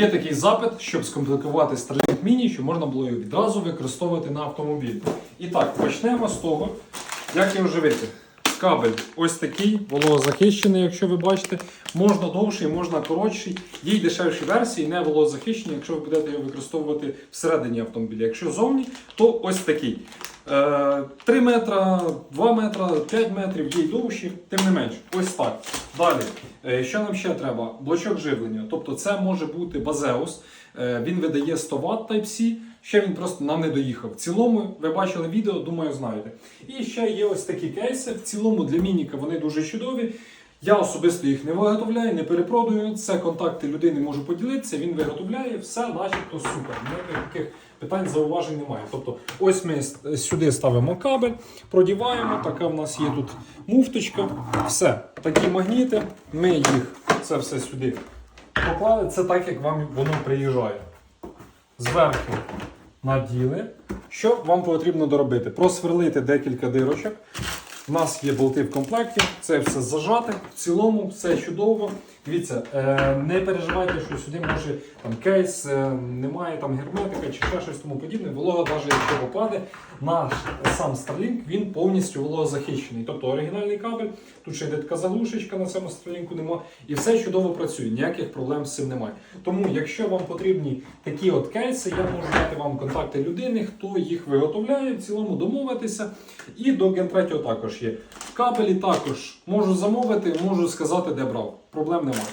Є такий запит, щоб скомплектувати Starlink Mini, щоб можна було його відразу використовувати на автомобілі. І так, почнемо з того, як його живити. Кабель ось такий, вологозахищений, якщо ви бачите. Можна довший, можна коротший. Є й дешевші версії, не вологозахищені, якщо ви будете його використовувати всередині автомобіля. Якщо зовні, то ось такий. Е, 3 метра, 2 метра, 5 метрів, є довші, тим не менш. Ось так. Далі. Е, Що нам ще треба? Блочок живлення. Тобто це може бути базеус. Е, Він видає 100 Вт Type-C. Ще він просто нам не доїхав. В цілому, ви бачили відео, думаю, знаєте. І ще є ось такі кейси. В цілому для мініка вони дуже чудові. Я особисто їх не виготовляю, не перепродаю. Це контакти людини можу поділитися. Він виготовляє все, начебто супер. Ніяких питань, зауважень немає. Тобто, ось ми сюди ставимо кабель, продіваємо. Така в нас є тут муфточка. Все, такі магніти. Ми їх це все сюди поклали. Це так, як вам воно приїжджає. Зверху наділи. Що вам потрібно доробити? Просверлити декілька дирочок. У нас є болти в комплекті, це все зажати. В цілому все чудово. Дивіться, е, не переживайте, що сюди може там кейс, е, немає там герметика чи ще щось тому подібне. Волога, навіть якщо попаде, наш сам Starlink він повністю вологозахищений. Тобто оригінальний кабель, тут ще йде така заглушечка на цьому Starlink нема. І все чудово працює, ніяких проблем з цим немає. Тому, якщо вам потрібні такі от кейси, я можу дати вам контакти людини, хто їх виготовляє, в цілому домовитися. І до Gen 3 також є. Кабелі також можу замовити, можу сказати, де брав. Проблем немає.